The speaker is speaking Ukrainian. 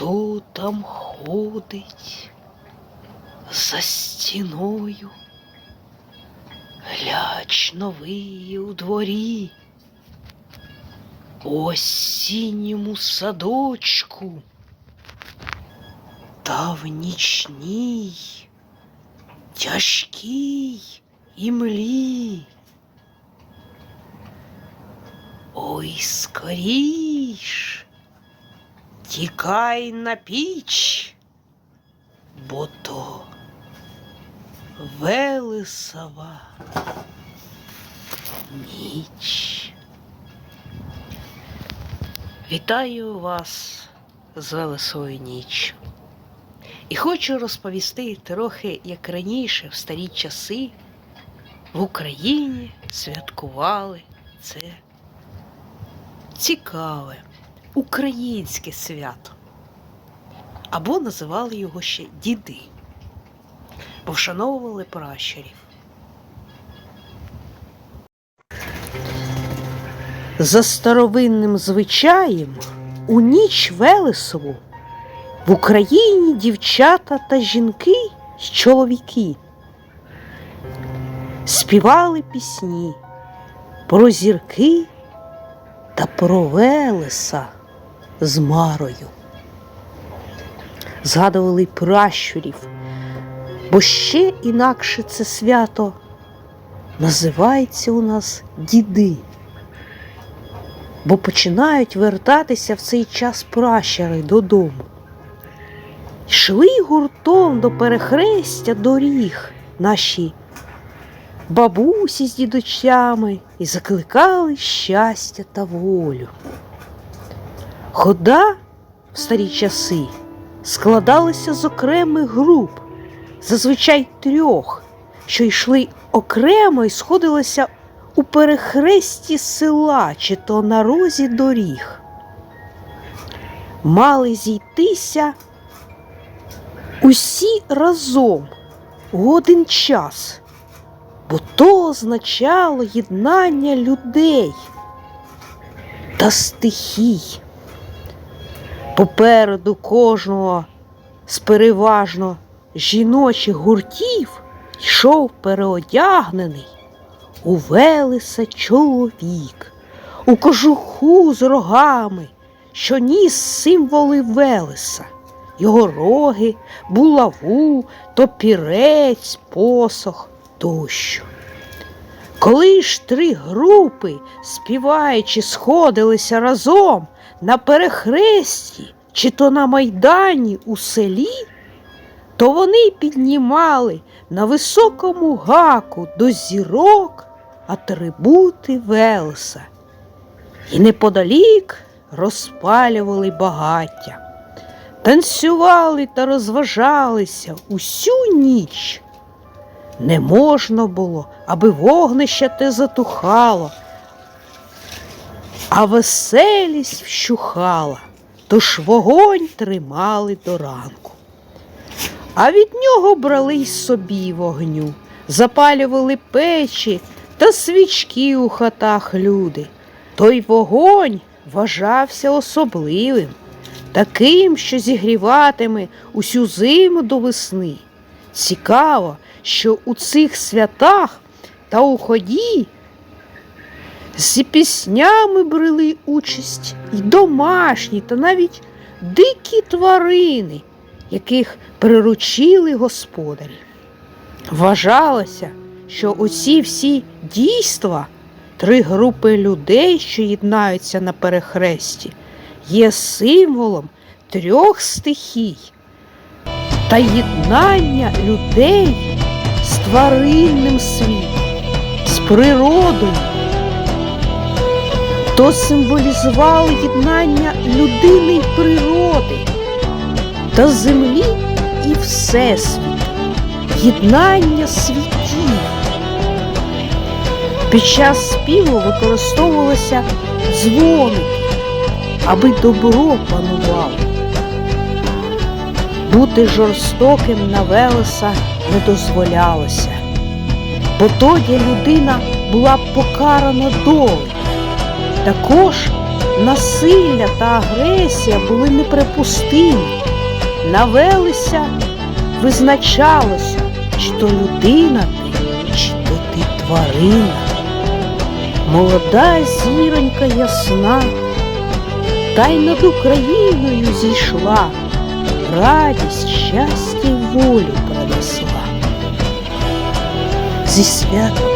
Хто там ходить за стіною? Гляч новий у дворі, у осінньому садочку та в нічній, тяжкій імлі. Ой, скоріш, Тікай на піч, бо то Велесова ніч. Вітаю вас з Велесою ніччю. І хочу розповісти трохи, як раніше, в старі часи, в Україні святкували це цікаве українське свято. Або називали його ще діди, бо вшановували пращурів. За старовинним звичаєм у ніч Велесову в Україні дівчата та жінки й чоловіки співали пісні про зірки та про Велеса з Марою. Згадували пращурів, бо ще інакше це свято називається у нас діди, бо починають вертатися в цей час пращури додому. Йшли гуртом до перехрестя доріг наші бабусі з дідочами і закликали щастя та волю. Хода в старі часи складалася з окремих груп, зазвичай трьох, що йшли окремо і сходилися у перехресті села чи то на розі доріг. Мали зійтися усі разом у один час, бо то означало єднання людей та стихій. Попереду кожного з переважно жіночих гуртів йшов переодягнений у велеса чоловік, у кожуху з рогами, що ніс символи Велеса, його роги, булаву, топірець, посох тощо. Коли ж три групи, співаючи, сходилися разом на перехресті чи то на майдані у селі, то вони піднімали на високому гаку до зірок атрибути Велеса. І неподалік розпалювали багаття, танцювали та розважалися усю ніч. Не можна було, аби вогнище те затухало, а веселість вщухала, тож вогонь тримали до ранку. А від нього брали й собі вогню, запалювали печі та свічки у хатах люди. Той вогонь вважався особливим, таким, що зігріватиме усю зиму до весни. Цікаво, що у цих святах та у ході з піснями брали участь і домашні, та навіть дикі тварини, яких приручили господарі. Вважалося, що оці всі дійства, три групи людей, що єднаються на перехресті, є символом трьох стихій та єднання людей з тваринним світом, з природою. То символізувало єднання людини й природи та землі і всесвіту, єднання світів. Під час співу використовувалися дзвоники, аби добро панувало. Бути жорстоким на Велеса не дозволялося, бо тоді людина була покарана долею. Також насилля та агресія були неприпустимі. Навелися, визначалося, чи то людина ти, чи то ти тварина. Молода зіронька ясна, та й над Україною зійшла, радість, щастя й волю принесла. Зі святом